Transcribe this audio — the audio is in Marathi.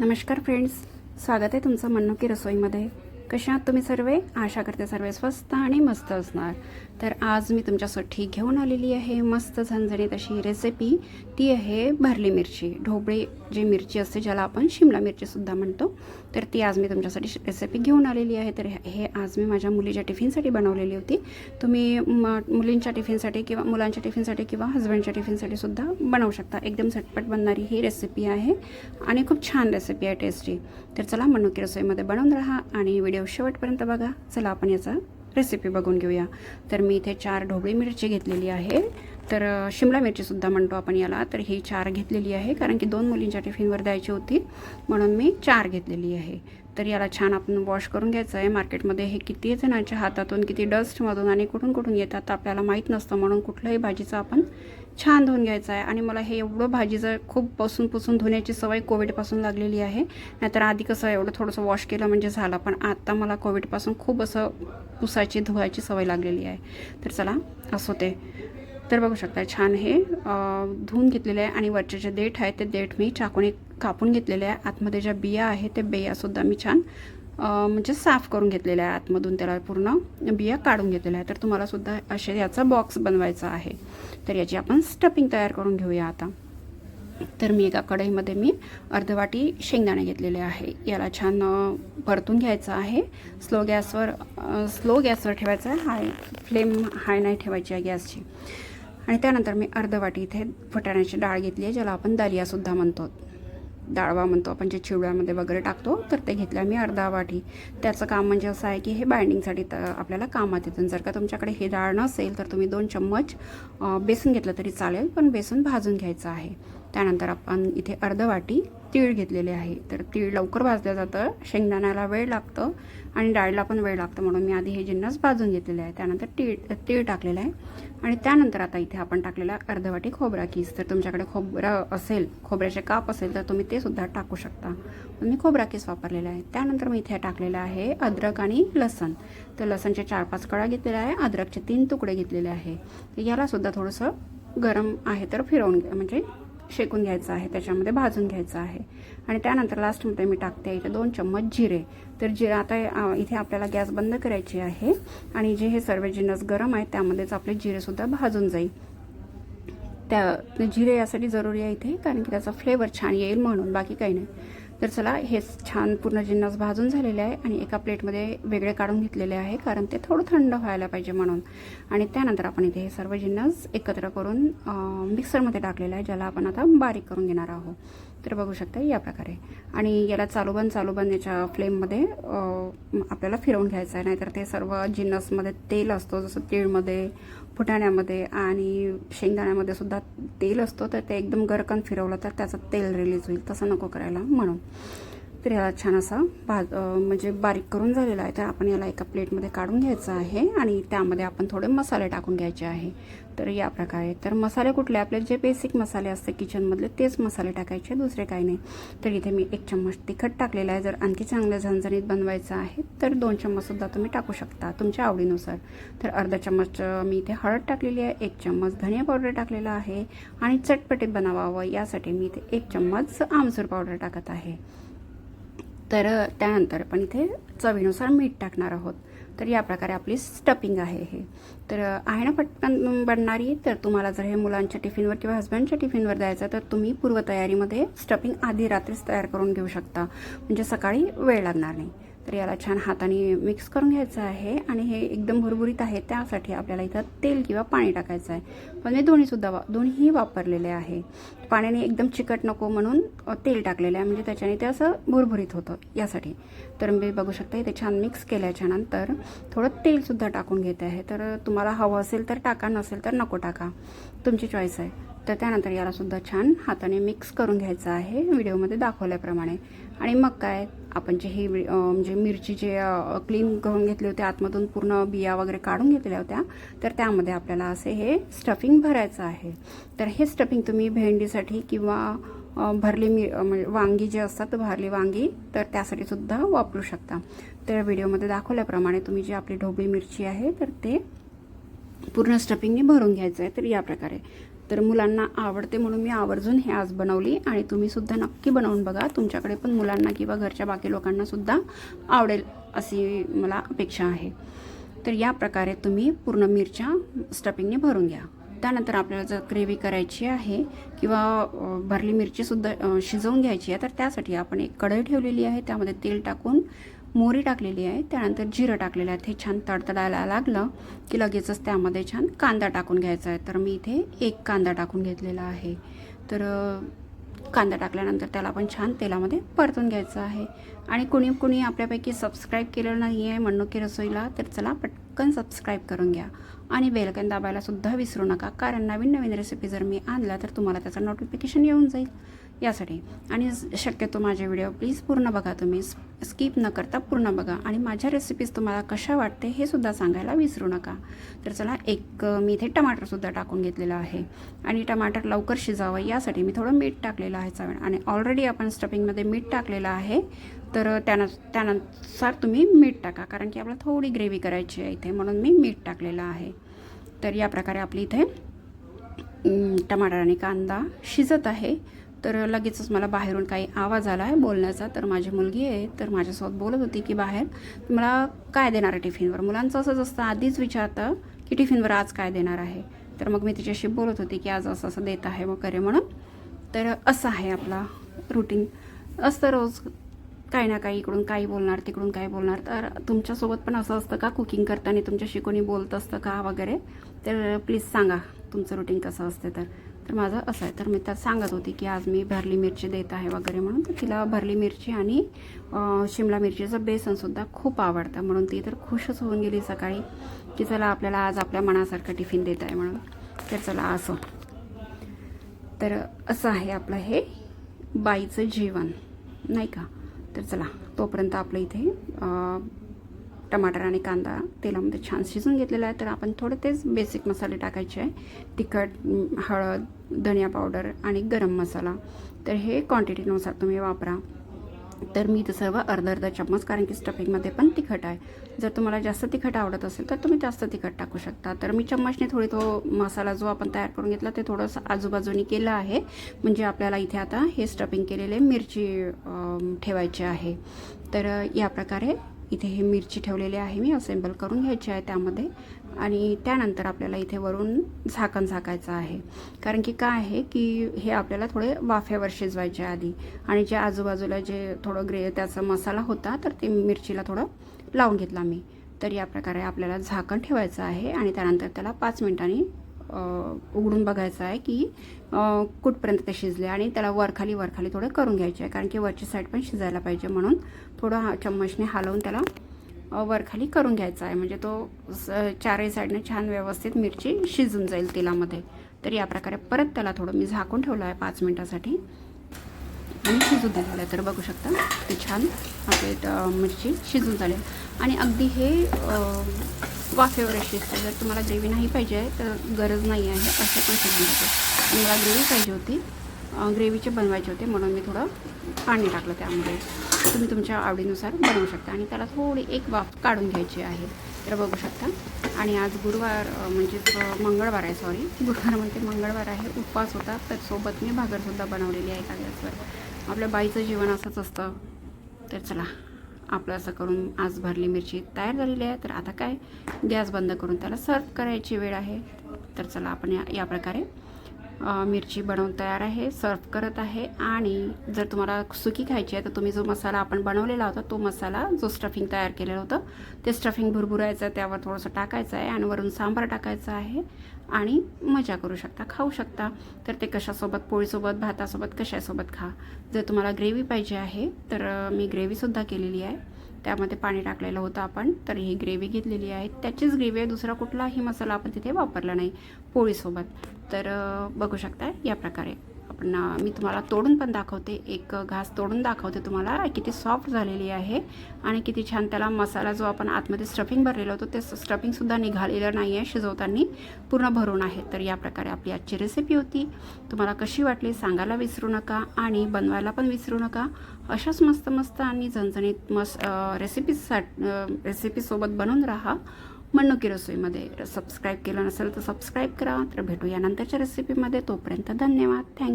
नमस्कार फ्रेंड्स स्वागत आहे तुमचं मन्नुकी रसोईमध्ये. कशा आहात तुम्ही सर्व? आशा करते सर्व स्वस्त आणि मस्त असणार. तर आज मी तुमच्यासाठी घेऊन आलेली आहे मस्त झणझणीत अशी रेसिपी ती आहे भरली मिरची. ढोबळी जी मिरची असते ज्याला आपण शिमला मिरचीसुद्धा म्हणतो. तर ती आज मी तुमच्यासाठी रेसिपी घेऊन आलेली आहे. तर हे आज मी माझ्या मुलीच्या टिफिनसाठी बनवलेली होती. तुम्ही म मुलींच्या टिफिनसाठी किंवा मुलांच्या टिफिनसाठी किंवा हजबंडच्या टिफिनसाठी सुद्धा बनवू शकता. एकदम झटपट बनणारी ही रेसिपी आहे आणि खूप छान रेसिपी आहे टेस्टी तर चला मनुकी रसोईमध्ये बनवून राहा आणि व्हिडिओ शेवटपर्यंत बघा. चला आपण याचा रेसिपी बघून घेऊया. तर मी इथे चार ढोबळी मिरची घेतलेली आहे. तर शिमला मिरचीसुद्धा म्हणतो आपण याला. तर ही चार घेतलेली आहे कारण की दोन मुलींच्या टिफिनवर द्यायची होती. म्हणून मी चार घेतलेली आहे. तर याला छान आपण वॉश करून घ्यायचं आहे. मार्केटमध्ये हे किती जणांच्या हातातून किती डस्टमधून आणि कुठून कुठून येतात तर आपल्याला माहीत नसतं. म्हणून कुठल्याही भाजीचं आपण छान धुवून घ्यायचं आहे. आणि मला हे एवढं भाजीचं खूप पसून पुसून धुण्याची सवय कोविडपासून लागलेली आहे. नाहीतर आधी कसं एवढं थोडंसं वॉश केलं म्हणजे झालं. पण आत्ता मला कोविडपासून खूप असं पुसायची धुवायची सवय लागलेली आहे. तर चला असं ते तर बघू शकता छान हे धुवून घेतलेले आहे. आणि वरचे जे देठ आहे ते देठ मी चाकूने कापून घेतलेले आहे. आतमध्ये ज्या बिया आहे ते बियासुद्धा मी छान म्हणजे साफ करून घेतलेल्या आहे आतमधून त्याला पूर्ण. बिया काढून घेतलेल्या आहे तर तुम्हालासुद्धा असे याचा बॉक्स बनवायचा आहे. तर याची आपण स्टफिंग तयार करून घेऊया आता. तर मी एका कढईमध्ये मी अर्धवाटी शेंगदाणे घेतलेले आहे. याला छान परतून घ्यायचं आहे. स्लो गॅसवर स्लो गॅसवर ठेवायचं आहे. हाय फ्लेम हाय नाही ठेवायची आहे गॅसची. आणि त्यानंतर मी अर्धवाटी इथे फुटाण्याची डाळ घेतली आहे ज्याला आपण दालियासुद्धा म्हणतो. डाळवा म्हणतो आपण जे चिवड्यामध्ये वगैरे टाकतो तर ते घेतलं मी अर्धा वाटी. त्याचं काम म्हणजे असं आहे की हे बाइंडिंगसाठी तर आपल्याला कामात येतं. जर का तुमच्याकडे हे डाळ नसेल तर तुम्ही दोन चम्मच बेसन घेतलं तरी चालेल पण बेसन भाजून घ्यायचं आहे. त्यानंतर आपण इथे अर्ध वाटी तीळ घेतलेले आहे. तर तीळ लवकर भाजलं जातं शेंगदाण्याला वेळ लागतं आणि डाळीला पण वेळ लागतं. म्हणून मी आधी हे जिन्नस भाजून घेतलेले आहे. त्यानंतर तीळ तीळ टाकलेलं आहे. आणि त्यानंतर आता इथे आपण टाकलेला अर्ध वाटी खोबरा किस. तर तुमच्याकडे खोबरं असेल खोबऱ्याचे काप असेल तर तुम्ही ते सुद्धा टाकू शकता. मी खोबरा किस वापरलेला आहे. त्यानंतर मी इथे टाकलेलं आहे अद्रक आणि लसण. तर लसणचे चार पाच कळा घेतलेल्या आहे. अद्रकचे तीन तुकडे घेतलेले आहे. तर यालासुद्धा थोडंसं गरम आहे तर फिरवून घ्या. म्हणजे शेकून घ्यायचं आहे त्याच्यामध्ये भाजून घ्यायचं आहे. आणि त्यानंतर लास्टमध्ये मी टाकते इथे दोन चम्मच जिरे. तर जिरे आता इथे आपल्याला गॅस बंद करायची आहे. आणि जे हे सर्व जिन्नस गरम आहेत त्यामध्येच आपले जिरेसुद्धा भाजून जाईल. त्या जिरे यासाठी जरुरी आहे इथे कारण की त्याचा फ्लेवर छान येईल म्हणून बाकी काही नाही. तर चला हे छान पूर्ण जिन्नस भाजून झालेले आहे आणि एका प्लेटमध्ये वेगळे काढून घेतलेले आहे कारण ते थोडं थंड व्हायला पाहिजे म्हणून. आणि त्यानंतर आपण इथे हे सर्व जिन्नस एकत्र करून मिक्सरमध्ये टाकलेलं आहे ज्याला आपण आता बारीक करून घेणार आहोत. तर बघू शकता या प्रकारे. आणि याला चालूबन चालूबन याच्या फ्लेममध्ये आपल्याला फिरवून घ्यायचं आहे. नाहीतर ते सर्व जिन्नसमध्ये तेल असतो जसं तीळमध्ये फुटाण्यामध्ये आणि शेंगदाण्यामध्ये सुद्धा तेल असतो तर ते एकदम गरकन फिरवलं तर त्याचं तेल रिलीज होईल. तसं नको करायला म्हणून. तर याला छान असा भाज म्हणजे बारीक करून झालेला आहे. तर आपण याला एका प्लेटमध्ये काढून घ्यायचं आहे आणि त्यामध्ये आपण थोडे मसाले टाकून घ्यायचे आहे. तर या प्रकारे. तर मसाले कुठले? आपले जे बेसिक मसाले असते किचनमधले तेच मसाले टाकायचे दुसरे काही नाही. तर इथे मी एक चम्मच तिखट टाकलेलं आहे. जर आणखी चांगलं झणझणीत बनवायचं आहे तर दोन चम्मचसुद्धा तुम्ही टाकू शकता तुमच्या आवडीनुसार. तर अर्धा चम्मच मी इथे हळद टाकलेली आहे एक चम्मच धनिया पावडर टाकलेला आहे आणि चटपटीत बनावावं यासाठी मी इथे एक चम्मच आमसूर पावडर टाकत आहे. तर त्यानंतर पण इथे चवीनुसार मीठ टाकणार आहोत. तर या प्रकारे आपली स्टफिंग आहे हे. तर आहे ना पटकन बनणारी तर तुम्हाला जर हे मुलांच्या टिफिनवर किंवा हस्बंडच्या टिफिनवर द्यायचं तर तुम्ही पूर्वतयारीमध्ये स्टफिंग आधी रात्रीच तयार करून घेऊ शकता. म्हणजे सकाळी वेळ लागणार नाही. तर याला छान हाताने मिक्स करून घ्यायचं आहे आणि हे एकदम भुरभुरीत आहे त्यासाठी आपल्याला इथं तेल किंवा पाणी टाकायचं आहे. पण मी दोन्हीसुद्धा वा दोन्हीही वापरलेले आहे. पाण्याने एकदम चिकट नको म्हणून तेल टाकलेलं आहे. म्हणजे त्याच्याने ते असं भुरभुरीत होतं यासाठी. तर मी बघू शकता इथे छान मिक्स केल्याच्यानंतर थोडं तेलसुद्धा टाकून घेते आहे. तर तुम्हाला हवं असेल तर टाका नसेल तर नको टाका. तुमची चॉईस आहे. तर त्यानंतर यालासुद्धा छान हाताने मिक्स करून घ्यायचं आहे. व्हिडिओमध्ये दाखवल्याप्रमाणे. आणि मग काय आपण जे हे म्हणजे मिरची जे क्लीन करून घेतले होते आतमधून पूर्ण बिया वगैरे काढून घेतल्या होत्या तर त्यामध्ये आपल्याला असे हे स्टफिंग भरायचं आहे. तर हे स्टफिंग तुम्ही भेंडीसाठी किंवा भरली मी म्हणजे वांगी जे असतात भरली वांगी तर त्यासाठी सुद्धा वापरू शकता. तर व्हिडिओमध्ये दाखवल्याप्रमाणे तुम्ही जी आपली ढोबळी मिरची आहे तर ते पूर्ण स्टफिंगने भरून घ्यायचं आहे तर या प्रकारे. तर मुलांना आवडते म्हणून मी आवर्जून हे आज बनवली आणि तुम्हीसुद्धा नक्की बनवून बघा. तुमच्याकडे पण मुलांना किंवा घरच्या बाकी लोकांनासुद्धा आवडेल अशी मला अपेक्षा आहे. तर या प्रकारे तुम्ही पूर्ण मिरच्या स्टफिंगने भरून घ्या. त्यानंतर आपल्याला जर ग्रेव्ही करायची आहे किंवा भरली मिरचीसुद्धा शिजवून घ्यायची आहे तर त्यासाठी आपण एक कढई ठेवलेली आहे. त्यामध्ये तेल टाकून मोहरी टाकलेली आहे. त्यानंतर जिरं टाकलेलं आहे. ते छान तडतडायला लागलं की लगेचच त्यामध्ये छान कांदा टाकून घ्यायचा आहे. तर मी इथे एक कांदा टाकून घेतलेला आहे. तर कांदा टाकल्यानंतर त्याला पण छान तेलामध्ये परतून घ्यायचं आहे. आणि कुणी कुणी आपल्यापैकी सबस्क्राईब केलेलं नाही आहे मन्नुकी रसोईला तर चला पटकन सबस्क्राईब करून घ्या. आणि बेलकन दाबायला सुद्धा विसरू नका कारण नवीन नवीन रेसिपी जर मी आणल्या तर तुम्हाला त्याचं नोटिफिकेशन येऊन जाईल. यासाठी. आणि शक्यतो माझे व्हिडिओ प्लीज पूर्ण बघा तुम्ही. स्किप न करता पूर्ण बघा. आणि माझ्या रेसिपीज तुम्हाला कशा वाटते हे सुद्धा सांगायला विसरू नका. तर चला एक मी इथे टमाटरसुद्धा टाकून घेतलेलं आहे. आणि टमाटर लवकर शिजावं यासाठी मी थोडं मीठ टाकलेलं आहे चवीनं. आणि ऑलरेडी आपण स्टफिंगमध्ये मीठ टाकलेलं आहे. तर त्यानं त्यानुसार तुम्ही मीठ टाका. कारण की आपल्याला थोडी ग्रेव्ही करायची आहे इथे. म्हणून मी मीठ टाकलेलं आहे. तर या प्रकारे आपली इथे टमाटर आणि कांदा शिजत आहे. तर लगेचच मला बाहेरून काही आवाज आला आहे बोलण्याचा. तर माझी मुलगी आहे तर माझ्यासोबत बोलत होती की बाहेर मला काय देणार आहे टिफिनवर? मुलांचं असंच असतं आधीच विचारतं की टिफिनवर आज काय देणार आहे? तर मग मी तिच्याशी बोलत होती की आज असं असं देत आहे वगैरे म्हणून. तर असं आहे आपला रुटीन असतं रोज काही ना काही इकडून काही बोलणार तिकडून काही बोलणार. तर तुमच्यासोबत पण असं असतं का? कुकिंग करताना तुमच्याशी कोणी बोलत असतं का वगैरे? तर प्लीज सांगा तुमचं रुटीन कसं असते तर. तर माझं असं आहे. तर मी त्यात सांगत होती की आज मी भरली मिरची देत आहे वगैरे म्हणून. तर तिला भरली मिरची आणि शिमला मिरचीचं बेसनसुद्धा खूप आवडतं. म्हणून ती तर खुशच होऊन गेली सकाळी की चला आपल्याला आज आपल्या मनासारखं टिफिन देत आहे म्हणून. तर चला असं. तर असं आहे आपलं हे बाईचं जेवण. नाही का? तर चला तोपर्यंत आपलं इथे टमाटर आणि कांदा तेलामध्ये छान शिजून घेतलेला आहे. तर आपण थोडे तेच बेसिक मसाले टाकायचे आहे. तिखट हळद धनिया पावडर आणि गरम मसाला. तर हे क्वांटिटीनुसार तुम्ही वापरा. तर मी ते सर्व अर्धा अर्धा चम्मच कारण की स्टफिंगमध्ये पण तिखट आहे. जर तुम्हाला जास्त तिखट आवडत असेल तर तुम्ही जास्त तिखट टाकू शकता. तर मी चम्मचने थोडी तो मसाला जो आपण तयार करून घेतला ते थोडंसं आजूबाजूनी केलं आहे. म्हणजे आपल्याला इथे आता हे स्टफिंग केलेले मिरची ठेवायचे ठेवायची आहे. तर या प्रकारे इथे हे मिरची ठेवलेली आहे मी असेंबल करून घ्यायची आहे त्यामध्ये. आणि त्यानंतर आपल्याला इथे वरून झाकण झाकायचं आहे. कारण की काय आहे की हे आपल्याला थोडे वाफ्यावर शिजवायचे आधी आणि जे आजूबाजूला जे थोडं ग्रे त्याचा मसाला होता तर ते मिरचीला थोडं लावून घेतला मी. तर या प्रकारे आपल्याला झाकण ठेवायचं आहे आणि त्यानंतर त्याला पाच मिनिटांनी उघडून बघायचं आहे की कुठपर्यंत ते शिजले आणि त्याला वरखाली वरखाली थोडं करून घ्यायचे आहे कारण की वरची साईड पण शिजायला पाहिजे म्हणून थोडं हा चम्मचने हलवून त्याला वरखाली करून घ्यायचा आहे. म्हणजे तो स चारही साईडने छान व्यवस्थित मिरची शिजून जाईल तेलामध्ये. तर या प्रकारे परत त्याला थोडं मी झाकून ठेवलं आहे पाच मिनटासाठी. आणि शिजून दिलेलं आहे. तर बघू शकता ते छान आपले मिरची शिजून झाले आणि अगदी हे अ, वाफेवर जर तुम्हाला ग्रेव्ही नाही पाहिजे आहे तर गरज नाही आहे असं पण शिजून जाते मला ग्रेव्ही पाहिजे होती. ग्रेव्हीचे बनवायचे होते म्हणून मी थोडं पाणी टाकलं त्यामध्ये. तुम्ही तुमच्या आवडीनुसार बनवू शकता. आणि त्याला थोडी एक वाफ काढून घ्यायची आहे. तर बघू शकता. आणि आज गुरुवार म्हणजेच मंगळवार आहे सॉरी गुरुवार म्हणते मंगळवार आहे. उपवास होता तर सोबत मी भाकरसुद्धा बनवलेली आहे कागदावर आपल्या बाईचं जीवन असंच असतं. तर चला. आपलं असं करून आज भरली मिरची तयार झालेली आहे. तर आता काय? गॅस बंद करून त्याला सर्व करायची वेळ आहे. तर चला आपण या या प्रकारे मिरची बनवून तयार आहे सर्व करत आहे. आणि जर तुम्हाला सुकी खायची आहे तर तुम्ही जो मसाला आपण बनवलेला होता तो मसाला जो स्टफिंग तयार केलेलं होतं ते स्टफिंग भुरभुरायचं आहे त्यावर थोडंसं टाकायचं आहे आणि वरून सांबार टाकायचं आहे आणि मजा करू शकता खाऊ शकता. तर ते कशासोबत पोळीसोबत भातासोबत कशासोबत खा. जर तुम्हाला ग्रेव्ही पाहिजे आहे तर मी ग्रेव्हीसुद्धा केलेली आहे. त्यामध्ये पाणी टाकलेलं होतं आपण तर ही ग्रेव्ही घेतलेली आहे. त्याचीच ग्रेव्ही आहे दुसरा कुठलाही मसाला आपण तिथे वापरला नाही पोळीसोबत. तर बघू शकता या प्रकारे. ना मी तुम्हाला तोडून पण दाखवते. एक घास तोडून दाखवते तुम्हाला. किती सॉफ्ट झालेली आहे आणि किती छान त्याला मसाला जो आपण आतमध्ये स्टफिंग भरलेला होतो ते स्टफिंगसुद्धा निघालेलं नाही आहे शिजवताना. पूर्ण भरून आहे. तर या प्रकारे आपली आजची रेसिपी होती. तुम्हाला कशी वाटली सांगायला विसरू नका आणि बनवायला पण विसरू नका. अशाच मस्त मस्त आणि झणझणीत मस्त रेसिपीजसाठी रेसिपीसोबत बनवून राहा. मनुकी रसोईमध्ये सबस्क्राईब केलं नसेल तर सबस्क्राईब करा. तर भेटूया नंतरच्या रेसिपीमध्ये तोपर्यंत धन्यवाद. थँक्यू